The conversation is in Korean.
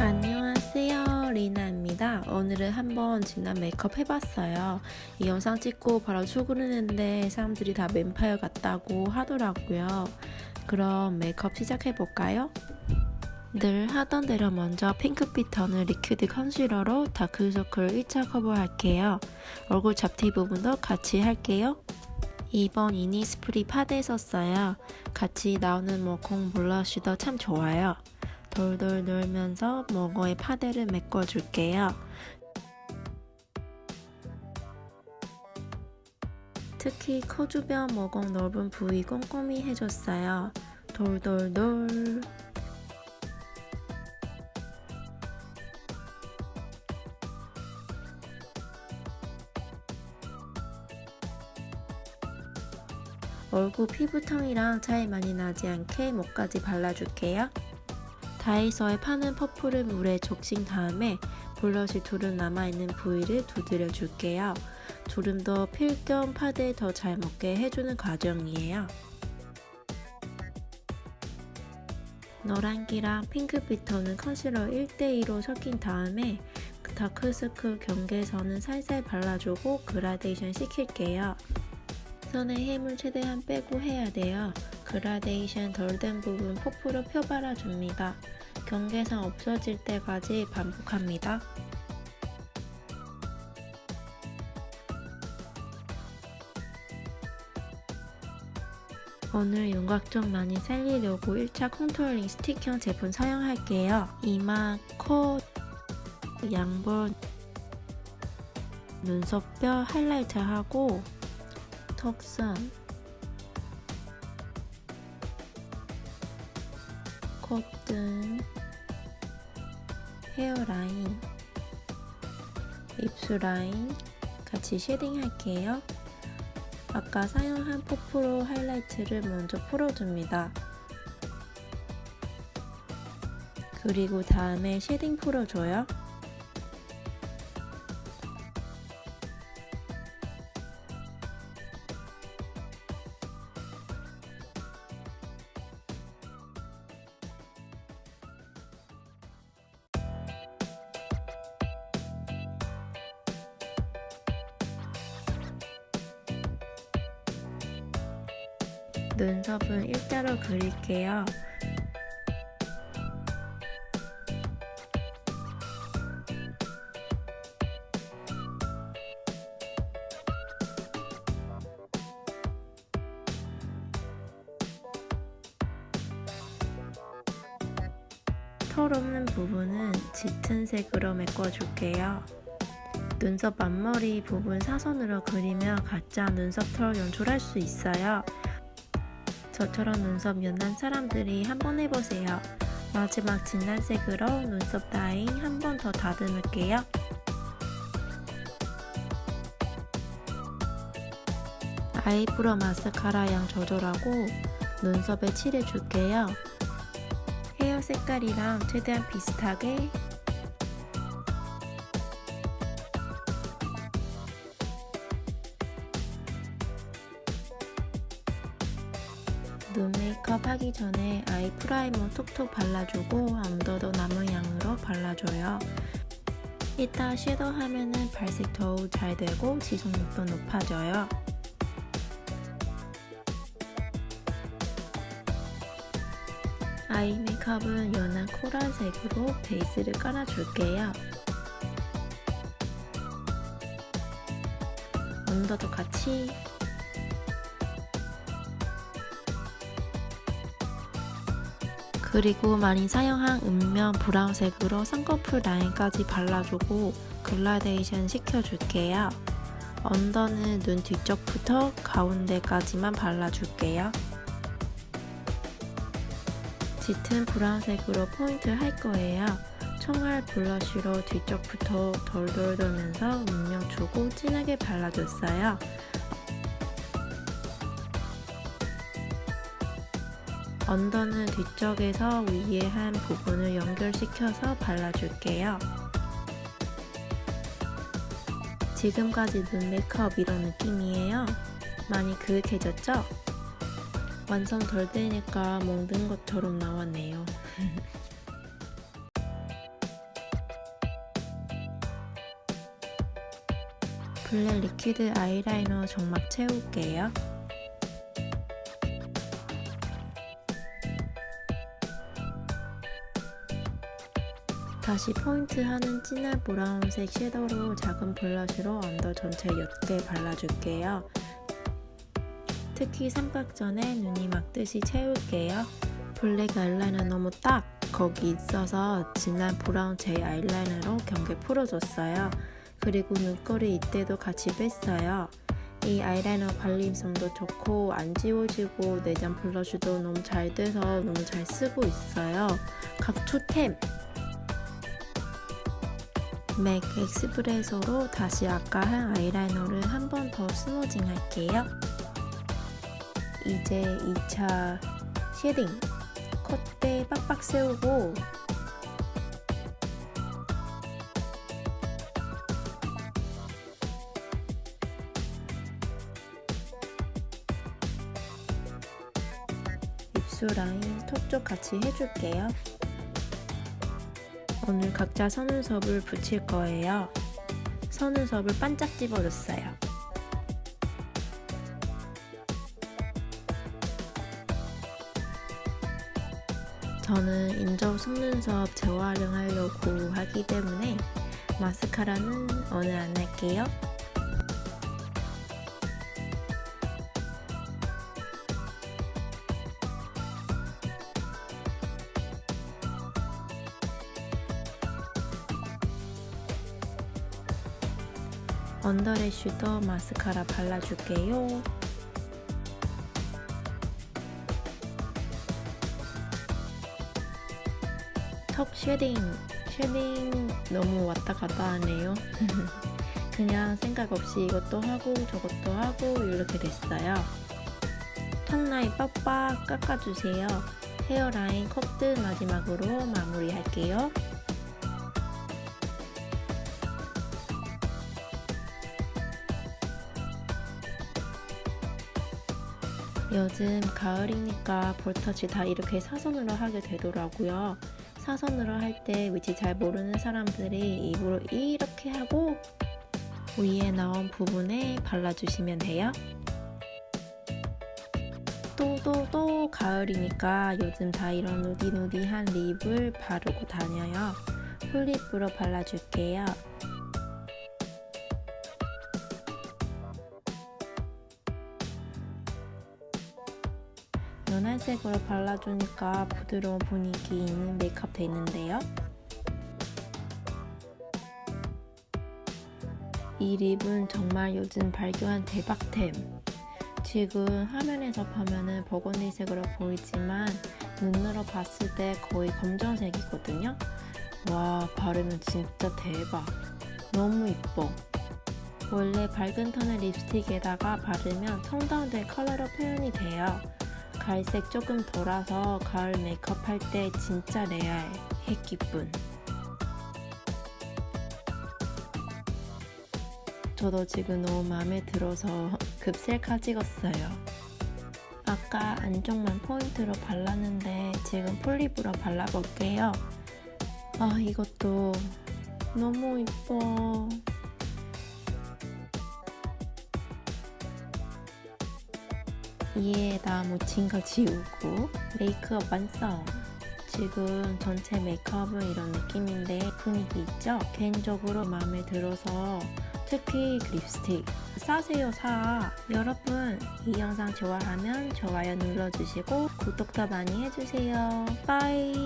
안녕하세요 리나입니다. 오늘은 한번 진한 메이크업 해봤어요. 이 영상 찍고 바로 출근했는데 사람들이 다 뱀파이어 같다고 하더라고요. 그럼 메이크업 시작해볼까요? 늘 하던 대로 먼저 핑크빛 톤을 리퀴드 컨실러로 다크서클 1차 커버할게요. 얼굴 잡티 부분도 같이 할게요. 이번 이니스프리 파데 썼어요. 같이 나오는 모공 블러쉬도 참 좋아요 돌돌 놀면서 모거에 파데를 메꿔줄게요. 특히 코 주변 모공 넓은 부위 꼼꼼히 해줬어요. 돌돌돌. 얼굴 피부톤이랑 차이 많이 나지 않게 목까지 발라줄게요. 다이소에 파는 퍼플을 물에 적신 다음에 블러쉬 두름 남아있는 부위를 두드려 줄게요. 두름도 필 겸 파데 더잘 먹게 해주는 과정이에요. 노란기랑 핑크빛 톤은 컨실러 1대2로 섞인 다음에 다크서클 경계선은 살살 발라주고 그라데이션 시킬게요. 선에 힘을 최대한 빼고 해야 돼요. 그라데이션 덜 된 부분 퍼프로 펴발라줍니다. 경계선 없어질 때까지 반복합니다. 오늘 윤곽 좀 많이 살리려고 1차 컨투어링 스틱형 제품 사용할게요. 이마, 코, 양볼, 눈썹뼈 하이라이트 하고 턱선, 콧등, 헤어라인, 입술라인 같이 쉐딩 할게요. 아까 사용한 퍼프로 하이라이트를 먼저 풀어줍니다. 그리고 다음에 쉐딩 풀어줘요. 눈썹은 일자로 그릴게요. 털 없는 부분은 짙은 색으로 메꿔줄게요. 눈썹 앞머리 부분 사선으로 그리며 가짜 눈썹 털 연출할 수 있어요. 저처럼 눈썹 연한 사람들이 한번 해보세요. 마지막 진한색으로 눈썹 라인 한번 더 다듬을게요. 아이브로 마스카라 양 조절하고 눈썹에 칠해줄게요. 헤어 색깔이랑 최대한 비슷하게 눈 메이크업 하기 전에 아이 프라이머 톡톡 발라주고 언더도 남은 양으로 발라줘요. 이따 섀도우 하면은 발색 더욱 잘 되고 지속력도 높아져요. 아이 메이크업은 연한 코랄색으로 베이스를 깔아줄게요. 언더도 같이 그리고 많이 사용한 음면 브라운색으로 쌍꺼풀 라인까지 발라주고 글라데이션 시켜줄게요. 언더는 눈 뒤쪽부터 가운데까지만 발라줄게요. 짙은 브라운색으로 포인트 할 거예요. 총알 블러쉬로 뒤쪽부터 돌돌 돌면서 음영 주고 진하게 발라줬어요. 언더는 뒤쪽에서 위에 한 부분을 연결시켜서 발라줄게요. 지금까지 눈 메이크업 이런 느낌이에요. 많이 그윽해졌죠? 완성 덜 되니까 멍든 것처럼 나왔네요. 블랙 리퀴드 아이라이너 정막 채울게요. 다시 포인트하는 진한 브라운색 섀도우로 작은 블러쉬로 언더 전체 옅게 발라줄게요. 특히 삼각존에 눈이 막듯이 채울게요. 블랙 아이라이너 너무 딱 거기 있어서 진한 브라운 제 아이라이너로 경계 풀어줬어요. 그리고 눈꼬리 이때도 같이 뺐어요. 이 아이라이너 발림성도 좋고 안 지워지고 내장 블러쉬도 너무 잘 돼서 너무 잘 쓰고 있어요. 각초템! 맥 엑스프레소로 다시 아까 한 아이라이너를 한 번 더 스무징 할게요. 이제 2차 쉐딩 콧대 빡빡 세우고 입술 라인 턱 쪽 같이 해줄게요. 오늘 각자 속눈썹을 붙일 거예요. 속눈썹을 반짝 집어줬어요. 저는 인접 속눈썹 재활용하려고 하기 때문에 마스카라는 오늘 안 할게요. 언더래쉬도 마스카라 발라줄게요. 턱 쉐딩, 쉐딩 너무 왔다 갔다 하네요. 그냥 생각 없이 이것도 하고 저것도 하고 이렇게 됐어요. 턱 라인 빡빡 깎아주세요. 헤어라인 컵드 마지막으로 마무리할게요. 요즘 가을이니까 볼터치 다 이렇게 사선으로 하게 되더라고요. 사선으로 할 때 위치 잘 모르는 사람들이 입으로 이렇게 하고 위에 나온 부분에 발라주시면 돼요. 또또또 가을이니까 요즘 다 이런 누디누디한 립을 바르고 다녀요. 풀립으로 발라줄게요. 연한색으로 발라주니까 부드러운 분위기 있는 메이크업 되는데요. 이 립은 정말 요즘 발견한 대박템. 지금 화면에서 보면은 버건디색으로 보이지만 눈으로 봤을 때 거의 검정색이거든요. 와, 바르면 진짜 대박. 너무 이뻐. 원래 밝은 톤의 립스틱에다가 바르면 톤다운된 컬러로 표현이 돼요. 갈색 조금 돌아서 가을 메이크업 할 때 진짜 레알 핵기쁜. 저도 지금 너무 마음에 들어서 급셀카 찍었어요. 아까 안쪽만 포인트로 발랐는데 지금 폴립으로 발라볼게요. 아 이것도 너무 이뻐 이에다 묻힌 거 지우고 메이크업 완성! 지금 전체 메이크업은 이런 느낌인데 분위기 있죠? 개인적으로 마음에 들어서 특히 그 립스틱 싸세요 사! 여러분 이 영상 좋아하면 좋아요 눌러주시고 구독도 많이 해주세요. 빠이!